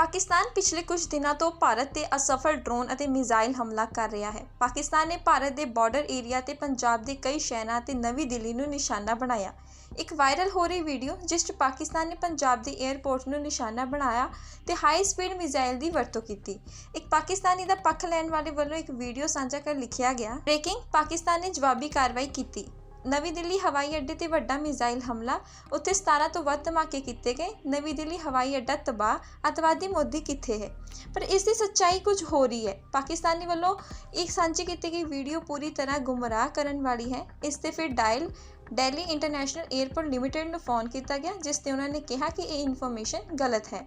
ਪਾਕਿਸਤਾਨ ਪਿਛਲੇ ਕੁਝ ਦਿਨਾਂ ਤੋਂ ਭਾਰਤ ਤੇ ਅਸਫਲ ਡਰੋਨ ਅਤੇ ਮਿਜ਼ਾਈਲ ਹਮਲਾ ਕਰ ਰਿਹਾ ਹੈ। ਪਾਕਿਸਤਾਨ ਨੇ ਭਾਰਤ ਦੇ ਬਾਰਡਰ ਏਰੀਆ ਤੇ ਪੰਜਾਬ ਦੇ ਕਈ ਸ਼ਹਿਰਾਂ ਤੇ ਨਵੀਂ ਦਿੱਲੀ ਨੂੰ ਨਿਸ਼ਾਨਾ ਬਣਾਇਆ। ਇੱਕ ਵਾਇਰਲ ਹੋ ਰਹੀ ਵੀਡੀਓ, ਜਿਸ 'ਚ ਪਾਕਿਸਤਾਨ ਨੇ ਪੰਜਾਬ ਦੇ 에ਅਰਪੋਰਟ ਨੂੰ ਨਿਸ਼ਾਨਾ ਬਣਾਇਆ ਤੇ ਹਾਈ ਸਪੀਡ ਮਿਜ਼ਾਈਲ ਦੀ ਵਰਤੋਂ ਕੀਤੀ। ਇੱਕ ਪਾਕਿਸਤਾਨੀ ਦਾ ਪੱਖ ਲੈਣ ਵਾਲੇ ਵੱਲੋਂ ਇੱਕ ਵੀਡੀਓ ਸਾਂਝਾ ਕਰ ਲਿਖਿਆ ਗਿਆ। ਬ੍ਰੇਕਿੰਗ, ਪਾਕਿਸਤਾਨ ਨੇ ਜਵਾਬੀ ਕਾਰਵਾਈ ਕੀਤੀ। ਨਵੀਂ ਦਿੱਲੀ ਹਵਾਈ ਅੱਡੇ ਤੇ ਵੱਡਾ ਮਿਜ਼ਾਈਲ ਹਮਲਾ, ਉੱਥੇ 17 ਤੋਂ ਵੱਧ ਧਮਾਕੇ ਕੀਤੇ ਗਏ, ਨਵੀਂ ਦਿੱਲੀ ਹਵਾਈ ਅੱਡਾ ਤਬਾਹ, ਅੱਤਵਾਦੀ ਮੋਦੀ ਕਿੱਥੇ ਹੈ? ਪਰ ਇਸ ਦੀ ਸੱਚਾਈ ਕੁਝ ਹੋ ਰਹੀ ਹੈ। ਪਾਕਿਸਤਾਨੀ ਵੱਲੋਂ ਇੱਕ ਸਾਂਝੀ ਕੀਤੀ ਗਈ ਵੀਡੀਓ ਪੂਰੀ ਤਰ੍ਹਾਂ ਗੁੰਮਰਾਹ ਕਰਨ ਵਾਲੀ ਹੈ। ਇਸ ਤੇ ਫਿਰ DIAL Delhi international airport limited ਨੂੰ ਫੋਨ ਕੀਤਾ ਗਿਆ, ਜਿਸ ਤੇ ਉਹਨਾਂ ਨੇ ਕਿਹਾ ਕਿ ਇਹ ਇਨਫੋਰਮੇਸ਼ਨ ਗਲਤ ਹੈ।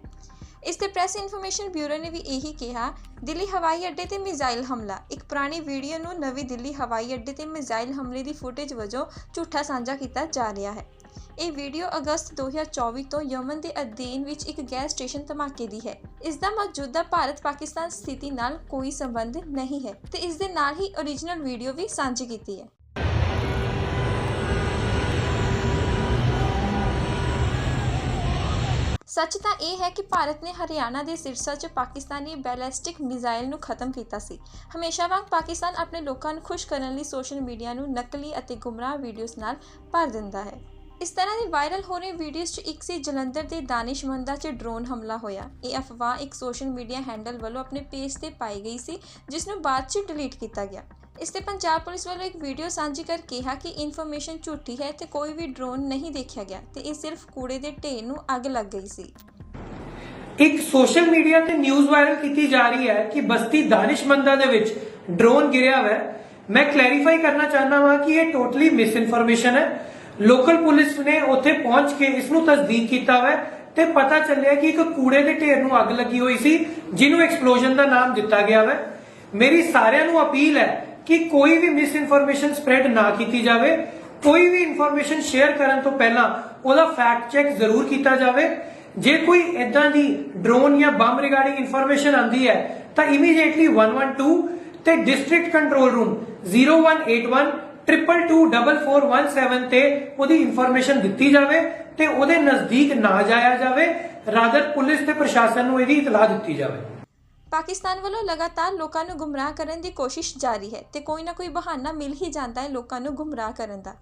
ਇਸ ਤੇ ਪ੍ਰੈਸ ਇਨਫੋਰਮੇਸ਼ਨ ਬਿਊਰੋ ਨੇ ਵੀ ਇਹੀ ਕਿਹਾ, ਦਿੱਲੀ ਹਵਾਈ ਅੱਡੇ ਤੇ ਮਿਜ਼ਾਈਲ ਹਮਲਾ। ਇੱਕ ਪੁਰਾਣੀ ਵੀਡੀਓ ਨੂੰ ਨਵੀਂ ਦਿੱਲੀ ਹਵਾਈ ਅੱਡੇ ਤੇ ਮਿਜ਼ਾਈਲ ਹਮਲੇ ਦੀ ਫੁਟੇਜ ਵਜੋਂ ਝੂਠਾ ਸਾਂਝਾ ਕੀਤਾ ਜਾ ਰਿਹਾ ਹੈ। ਇਹ ਵੀਡੀਓ ਅਗਸਤ 2024 ਤੋਂ ਯਮਨ ਦੇ ਅਧੀਨ ਵਿੱਚ ਇੱਕ ਗੈਸ ਸਟੇਸ਼ਨ ਧਮਾਕੇ ਦੀ ਹੈ। ਇਸ ਦਾ ਮੌਜੂਦਾ ਭਾਰਤ ਪਾਕਿਸਤਾਨ ਸਥਿਤੀ ਨਾਲ ਕੋਈ ਸੰਬੰਧ ਨਹੀਂ ਹੈ ਤੇ ਇਸ ਦੇ ਨਾਲ ਹੀ ਓਰੀਜਨਲ ਵੀਡੀਓ ਵੀ ਸਾਂਝੀ ਕੀਤੀ ਹੈ। ਸੱਚ ਤਾਂ ਇਹ ਹੈ ਕਿ ਭਾਰਤ ਨੇ ਹਰਿਆਣਾ ਦੇ ਸਿਰਸਾ 'ਚ ਪਾਕਿਸਤਾਨੀ ਬੈਲਿਸਟਿਕ ਮਿਜ਼ਾਈਲ ਨੂੰ ਖਤਮ ਕੀਤਾ ਸੀ। ਹਮੇਸ਼ਾ ਵਾਂਗ ਪਾਕਿਸਤਾਨ ਆਪਣੇ ਲੋਕਾਂ ਨੂੰ ਖੁਸ਼ ਕਰਨ ਲਈ ਸੋਸ਼ਲ ਮੀਡੀਆ ਨੂੰ ਨਕਲੀ ਅਤੇ ਗੁੰਮਰਾਹ ਵੀਡੀਓਜ਼ ਨਾਲ ਭਰ ਦਿੰਦਾ ਹੈ। ਇਸ ਤਰ੍ਹਾਂ ਦੀ ਵਾਇਰਲ ਹੋ ਰਹੀ ਵੀਡੀਓਜ਼ 'ਚ ਇੱਕ ਸੀ ਜਲੰਧਰ ਦੇ ਦਾਨਿਸ਼ਮੰਦਾ 'ਚ ਡਰੋਨ ਹਮਲਾ ਹੋਇਆ। ਇਹ ਅਫਵਾਹ ਇੱਕ ਸੋਸ਼ਲ ਮੀਡੀਆ ਹੈਂਡਲ ਵੱਲੋਂ ਆਪਣੇ ਪੇਜ ਤੇ ਪਾਈ ਗਈ ਸੀ, ਜਿਸ ਨੂੰ ਬਾਅਦ 'ਚ ਡਿਲੀਟ ਕੀਤਾ ਗਿਆ। ਇਸ ਤੇ ਪੰਜਾਬ ਪੁਲਿਸ ਵੱਲੋਂ ਇੱਕ ਵੀਡੀਓ ਸਾਂਝੀ ਕਰ ਕਿਹਾ ਕਿ ਇਨਫੋਰਮੇਸ਼ਨ ਝੂਠੀ ਹੈ ਤੇ ਕੋਈ ਵੀ ਡਰੋਨ ਨਹੀਂ ਦੇਖਿਆ ਗਿਆ ਤੇ ਇਹ ਸਿਰਫ ਕੂੜੇ ਦੇ ਢੇਰ ਨੂੰ ਅੱਗ ਲੱਗ ਗਈ ਸੀ। ਇੱਕ ਸੋਸ਼ਲ ਮੀਡੀਆ ਤੇ ਨਿਊਜ਼ ਵਾਇਰਲ ਕੀਤੀ ਜਾ ਰਹੀ ਹੈ ਕਿ ਬਸਤੀ ਦਾਨਿਸ਼ਮੰਦਾ ਦੇ ਵਿੱਚ ਡਰੋਨ ਗਿਰਿਆ ਹੋਇਆ ਮੈਂ ਕਲੈਰੀਫਾਈ ਕਰਨਾ ਚਾਹੁੰਦਾ ਹਾਂ ਕਿ ਇਹ ਟੋਟਲੀ ਮਿਸ ਇਨਫੋਰਮੇਸ਼ਨ ਹੈ। ਲੋਕਲ ਪੁਲਿਸ ਨੇ ਉੱਥੇ ਪਹੁੰਚ ਕੇ ਇਸ ਨੂੰ ਤਸਦੀਕ ਕੀਤਾ ਹੋਇਆ ਤੇ ਪਤਾ ਚੱਲਿਆ ਕਿ ਇੱਕ ਕੂੜੇ ਦੇ ਢੇਰ ਨੂੰ ਅੱਗ ਲੱਗੀ ਹੋਈ ਸੀ, ਜਿਹਨੂੰ ਐਕਸਪਲੋਜਨ ਦਾ ਨਾਮ ਦਿੱਤਾ ਗਿਆ ਹੈ। ਮੇਰੀ ਸਾਰਿਆਂ ਨੂੰ ਅਪੀਲ ਹੈ ਕਿ ਕੋਈ ਵੀ ਮਿਸ ਇਨਫੋਰਮੇਸ਼ਨ ਸਪਰੈਡ ਨਾ ਕੀਤੀ ਜਾਵੇ, ਕੋਈ ਵੀ ਇਨਫੋਰਮੇਸ਼ਨ ਸ਼ੇਅਰ ਕਰਨ ਤੋਂ ਪਹਿਲਾਂ ਉਹਦਾ ਫੈਕਟ ਚੈੱਕ ਜ਼ਰੂਰ ਕੀਤਾ ਜਾਵੇ। ਜੇ ਕੋਈ ਇਦਾਂ ਦੀ ਡਰੋਨ ਜਾਂ ਬੰਬ ਰਿਗਾਰਡਿੰਗ ਇਨਫੋਰਮੇਸ਼ਨ ਆਂਦੀ ਹੈ, ਤਾਂ ਇਮੀਡੀਏਟਲੀ 112 ਤੇ ਡਿਸਟ੍ਰਿਕਟ ਕੰਟਰੋਲ ਰੂਮ 0181 2224417 ਤੇ ਉਹਦੀ ਇਨਫੋਰਮੇਸ਼ਨ ਦਿੱਤੀ ਜਾਵੇ ਤੇ ਉਹਦੇ ਨਜ਼ਦੀਕ ਨਾ ਜਾਇਆ ਜਾਵੇ। ਰਾਦਰ ਪੁਲਿਸ ਤੇ ਪ੍ਰਸ਼ਾਸਨ ਨੂੰ ਇਹਦੀ ਇਤਲਾਹ ਦਿੱਤੀ ਜਾਵੇ। ਪਾਕਿਸਤਾਨ ਵੱਲੋਂ ਲਗਾਤਾਰ ਲੋਕਾਂ ਨੂੰ ਗੁੰਮਰਾਹ ਕਰਨ ਦੀ ਕੋਸ਼ਿਸ਼ ਜਾਰੀ ਹੈ ਤੇ ਕੋਈ ਨਾ ਕੋਈ ਬਹਾਨਾ ਮਿਲ ਹੀ ਜਾਂਦਾ ਹੈ ਲੋਕਾਂ ਨੂੰ ਗੁੰਮਰਾਹ ਕਰਨ ਦਾ।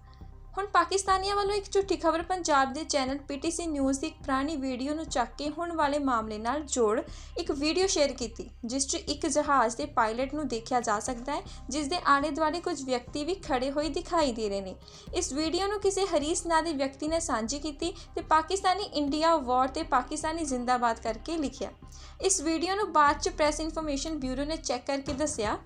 ਹੁਣ ਪਾਕਿਸਤਾਨੀਆਂ ਵੱਲੋਂ ਇੱਕ ਝੂਠੀ ਖਬਰ ਪੰਜਾਬ ਦੇ ਚੈਨਲ ਪੀਟੀਸੀ ਨਿਊਜ਼ ਦੀ ਇੱਕ ਪੁਰਾਣੀ ਵੀਡੀਓ ਨੂੰ ਚੱਕ ਕੇ ਹੁਣ ਵਾਲੇ ਮਾਮਲੇ ਨਾਲ ਜੋੜ ਇੱਕ ਵੀਡੀਓ ਸ਼ੇਅਰ ਕੀਤੀ, ਜਿਸ 'ਚ ਇੱਕ ਜਹਾਜ਼ ਦੇ ਪਾਇਲਟ ਨੂੰ ਦੇਖਿਆ ਜਾ ਸਕਦਾ ਹੈ, ਜਿਸ ਦੇ ਆਲੇ ਦੁਆਲੇ ਕੁਝ ਵਿਅਕਤੀ ਵੀ ਖੜੇ ਹੋਏ ਦਿਖਾਈ ਦੇ ਰਹੇ ਨੇ। ਇਸ ਵੀਡੀਓ ਨੂੰ ਕਿਸੇ ਹਰੀਸ ਨਾਂ ਦੇ ਵਿਅਕਤੀ ਨੇ ਸਾਂਝੀ ਕੀਤੀ ਤੇ ਪਾਕਿਸਤਾਨੀ ਇੰਡੀਆ ਵਾਰ ਤੇ ਪਾਕਿਸਤਾਨੀ ਜ਼ਿੰਦਾਬਾਦ ਕਰਕੇ ਲਿਖਿਆ। ਇਸ ਵੀਡੀਓ ਨੂੰ ਬਾਅਦ 'ਚ ਪ੍ਰੈਸ ਇਨਫੋਰਮੇਸ਼ਨ ਬਿਊਰੋ ਨੇ ਚੈੱਕ ਕਰਕੇ ਦੱਸਿਆ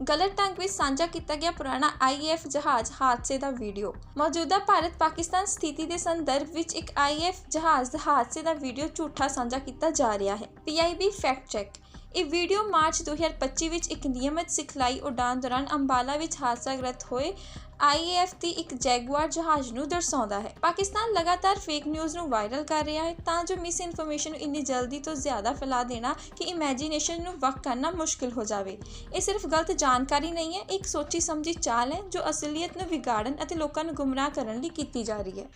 ਗਲਤ ਢੰਗ ਵਿੱਚ ਸਾਂਝਾ ਕੀਤਾ ਗਿਆ ਪੁਰਾਣਾ ਆਈਐਫ ਜਹਾਜ਼ ਹਾਦਸੇ ਦਾ ਵੀਡੀਓ। ਮੌਜੂਦਾ ਭਾਰਤ ਪਾਕਿਸਤਾਨ ਸਥਿਤੀ ਦੇ ਸੰਦਰਭ ਵਿੱਚ ਇੱਕ ਆਈਐਫ ਜਹਾਜ਼ ਹਾਦਸੇ ਦਾ ਵੀਡੀਓ ਝੂਠਾ ਸਾਂਝਾ ਕੀਤਾ ਜਾ ਰਿਹਾ ਹੈ। ਪੀਆਈਬੀ ਫੈਕਟ ਚੈੱਕ ਇਹ ਵੀਡੀਓ ਮਾਰਚ 2025 ਵਿੱਚ ਇੱਕ ਨਿਯਮਿਤ ਸਿਖਲਾਈ ਉਡਾਨ ਦੌਰਾਨ ਅੰਬਾਲਾ ਵਿੱਚ ਹਾਦਸਾਗ੍ਰਸਤ ਹੋਏ ਆਈਏਐਫ ਦੀ ਇੱਕ ਜੈਗੁਆਰ ਜਹਾਜ਼ ਨੂੰ ਦਰਸਾਉਂਦਾ ਹੈ। ਪਾਕਿਸਤਾਨ ਲਗਾਤਾਰ ਫੇਕ ਨਿਊਜ਼ ਨੂੰ ਵਾਇਰਲ ਕਰ ਰਿਹਾ ਹੈ, ਤਾਂ ਜੋ ਮਿਸ ਇਨਫੋਰਮੇਸ਼ਨ ਨੂੰ ਇੰਨੀ ਜਲਦੀ ਤੋਂ ਜ਼ਿਆਦਾ ਫੈਲਾ ਦੇਣਾ ਕਿ ਇਮੇਜਿਨੇਸ਼ਨ ਨੂੰ ਵਕ ਕਰਨਾ ਮੁਸ਼ਕਿਲ ਹੋ ਜਾਵੇ। ਇਹ ਸਿਰਫ ਗਲਤ ਜਾਣਕਾਰੀ ਨਹੀਂ ਹੈ ਇੱਕ ਸੋਚੀ ਸਮਝੀ ਚਾਲ ਹੈ ਜੋ ਅਸਲੀਅਤ ਨੂੰ ਵਿਗਾੜਨ ਅਤੇ ਲੋਕਾਂ ਨੂੰ ਗੁੰਮਰਾਹ ਕਰਨ ਲਈ ਕੀਤੀ ਜਾ ਰਹੀ ਹੈ।